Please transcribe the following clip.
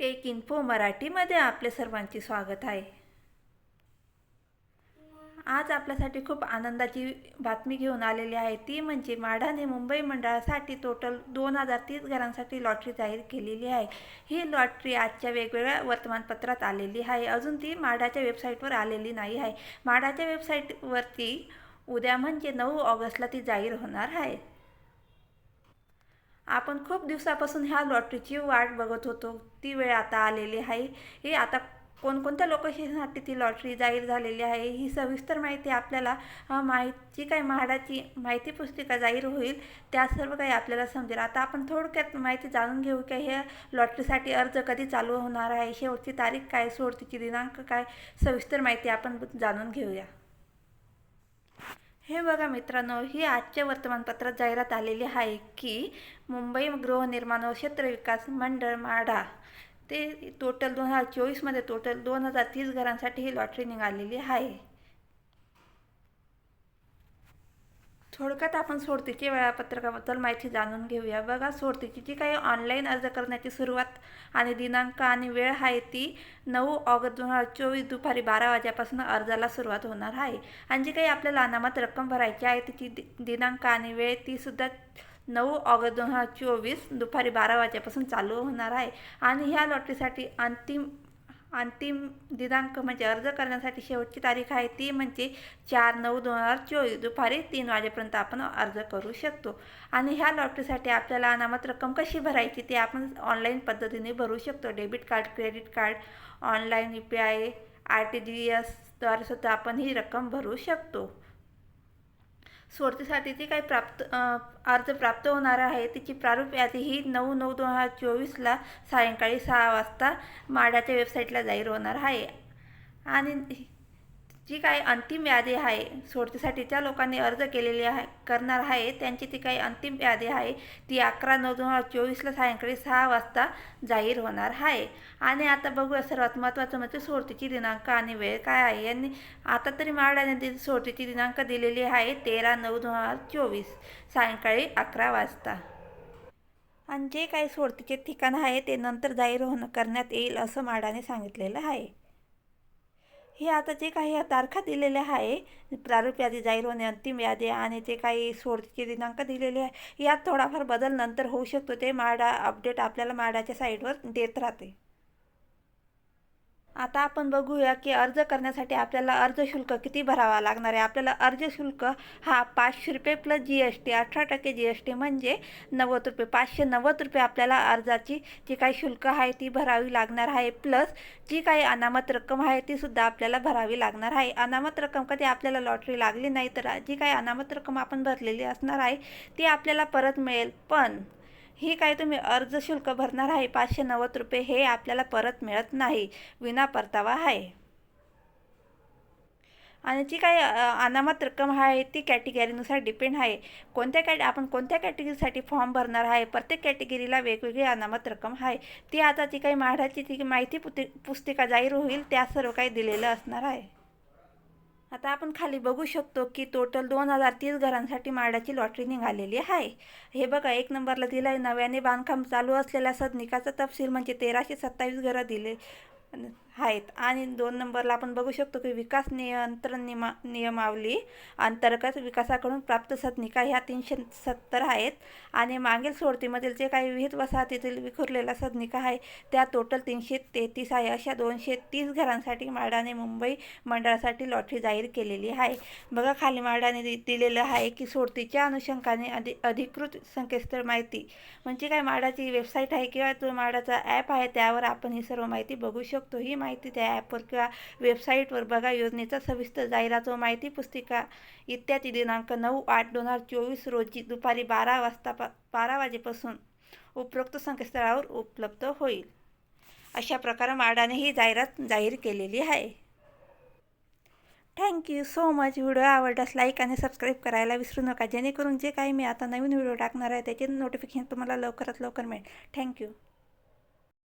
Take info मराठीमध्ये आपले सर्वांचे स्वागत आहे. आज आपल्यासाठी खूप आनंदाची बातमी घेऊन आलेली आहे. ती म्हणजे माढाने मुंबई मंडळासाठी टोटल दोन हजार तीस घरांसाठी लॉटरी जाहीर केलेली आहे. ही लॉटरी आजच्या वेगवेगळ्या वर्तमानपत्रात आलेली आहे. अजून ती माढाच्या वेबसाईटवर आलेली नाही आहे. माढाच्या वेबसाईटवरती उद्या म्हणजे नऊ ऑगस्टला ती जाहीर होणार आहे. आपण खूप दिवसापासून ह्या लॉटरीची वाट बघत होतो. ती वेळ आता आलेली आहे. हे आता कोणकोणत्या लोकेशनसाठी ती लॉटरी जाहीर झालेली आहे ही सविस्तर माहिती आपल्याला माहिती काय म्हाडाची माहिती पुस्तिका जाहीर होईल त्या सर्व काही आपल्याला समजेल. आता आपण थोडक्यात माहिती जाणून घेऊ की हे लॉटरीसाठी अर्ज कधी चालू होणार आहे शेवटची तारीख काय सोडतीची दिनांक काय सविस्तर माहिती आपण जाणून घेऊया. हे बघा मित्रांनो ही आजच्या वर्तमानपत्रात जाहिरात आलेली आहे की मुंबई गृहनिर्माण व क्षेत्र विकास मंडळ माढा. ते टोटल दोन हजार चोवीसमध्ये टोटल दोन हजार तीस घरांसाठी ही लॉटरी निघालेली आहे. थोडक्यात आपण सोडतीचे वेळापत्रकाबद्दल माहिती जाणून घेऊया. बघा सोडतीची जी काही ऑनलाईन अर्ज करण्याची सुरुवात आणि दिनांक आणि वेळ आहे ती नऊ ऑगस्ट दोन हजार चोवीस दुपारी बारा वाजेपासून अर्जाला सुरुवात होणार आहे. आणि जी काही आपल्याला अनामत रक्कम भरायची आहे तिची दि दिनांक आणि वेळ तीसुद्धा नऊ ऑगस्ट दोन हजार चोवीस दुपारी बारा वाजेपासून चालू होणार आहे. आणि ह्या लॉटरीसाठी अंतिम अंतिम दिनांक म्हणजे अर्ज करण्यासाठी शेवटची तारीख आहे ती म्हणजे चार नऊ दोन हजार चोवीस. दुपारी तीन वाजेपर्यंत आपण अर्ज करू शकतो. आणि ह्या लॉटरीसाठी आपल्याला अनामत रक्कम कशी भरायची ती आपण ऑनलाईन पद्धतीने भरू शकतो. Debit card credit card online U P I R T G एसद्वारे सुद्धा आपण ही रक्कम भरू शकतो. सोडतीसाठी काही प्राप्त अर्ज प्राप्त होणार आहे तिची प्रारूप यादी ही नऊ नऊ दोन हजार चोवीसला सायंकाळी सहा वाजता माड्याच्या वेबसाईटला जाहीर होणार आहे. आणि जी काही अंतिम यादी आहे सोडतीसाठी ज्या लोकांनी अर्ज केलेली आहे करणार आहे त्यांची ती काही अंतिम यादी आहे ती अकरा नऊ दोन हजार चोवीसला सायंकाळी सहा वाजता जाहीर होणार आहे. आणि आता बघूया सर्वात महत्त्वाचं म्हणजे सोडतीची दिनांक आणि वेळ काय आहे? यांनी आता तरी माड्याने सोडतीची दिनांक दिलेली आहे तेरा नऊ दोन हजार चोवीस सायंकाळी अकरा वाजता. आणि जे काही सोडतीचे ठिकाण आहे ते नंतर जाहीर होणं करण्यात येईल असं माडाने सांगितलेलं आहे. हे आता जे काही तारखा दिलेल्या आहे प्रारूप यादी जाहीर होणे अंतिम यादी आणि जे काही सोडतीचे दिनांक दिलेले आहे यात थोडाफार बदल नंतर होऊ शकतो. ते माडा अपडेट आपल्याला माडाच्या साईडवर देत राहते. आता आपण बघूया की अर्ज करण्यासाठी आपल्याला अर्ज शुल्क किती भरावा लागणार आहे? आपल्याला अर्ज शुल्क हा पाचशे रुपये प्लस जी एस टी अठरा टक्के जी एस टी म्हणजे नव्वद रुपये. पाचशे नव्वद रुपये आपल्याला अर्जाची जी काही शुल्क आहे ती भरावी लागणार आहे. प्लस जी काही अनामत रक्कम आहे ती सुद्धा आपल्याला भरावी लागणार आहे. अनामत रक्कम कधी आपल्याला लॉटरी लागली नाही तर जी काही अनामत रक्कम आपण भरलेली असणार आहे ती आपल्याला परत मिळेल. पण ही काय तुम्ही अर्ज शुल्क भरणार आहे? पाचशे नव्वद रुपये हे आपल्याला परत मिळत नाही. विना परतावा आहे. आणि जी काही अनामत रक्कम आहे ती कॅटेगरीनुसार डिपेंड आहे. कोणत्या कॅट आपण कोणत्या कॅटेगरीसाठी फॉर्म भरणार आहे? प्रत्येक कॅटेगरीला वेगवेगळी अनामत रक्कम आहे. ती आता जी काही म्हाडाची ती माहिती पुति पुस्तिका जाहीर होईल त्या सर्व काही दिलेलं असणार आहे. आता आपण खाली बघू शकतो की टोटल दोन हजार तीस घरांसाठी माडाची लॉटरी निघालेली आहे. हे बघा एक नंबरला दिलं आहे नव्याने बांधकाम चालू असलेल्या सदनिकाचा तपशील म्हणजे तेराशे सत्तावीस घरं दिले. आहेत. आणि दोन नंबरला आपण बघू शकतो की विकास नियंत्रण नियमा नियमावली अंतर्गत विकासाकडून प्राप्त सदनिका ह्या तीनशे सत्तर आहेत. आणि मागील सोडतीमधील जे काही विहित वसाहतीतील विखुरलेला सदनिका आहे त्या टोटल तीनशे तेहतीस आहे. अशा दोनशे तीस घरांसाठी माडाने मुंबई मंडळासाठी लॉटरी जाहीर केलेली आहे. बघा खाली माडाने दि दिलेलं आहे की सोडतीच्या अनुषंगाने अधि अधिकृत संकेतस्थळ माहिती. म्हणजे काय माडाची वेबसाईट आहे किंवा तो माडाचा ॲप आहे त्यावर आपण ही सर्व माहिती बघू शकतो. ही माहिती त्या ॲपवर किंवा वेबसाईटवर बघा. योजनेचा सविस्तर जाहिरात व माहिती पुस्तिका इत्यादी दिनांक नऊ आठ दोन हजार चोवीस रोजी दुपारी बारा वाजता पा बारा वाजेपासून उपरोक्त संकेतस्थळावर उपलब्ध होईल. अशा प्रकारे माडाने ही जाहिरात जाहीर केलेली आहे. Thank you so much video आवडल्यास लाईक आणि सबस्क्राईब करायला विसरू नका. जेणेकरून जे काही मी आता नवीन व्हिडिओ टाकणार आहे त्याचे नोटिफिकेशन तुम्हाला लवकरात लवकर मिळेल. थँक्यू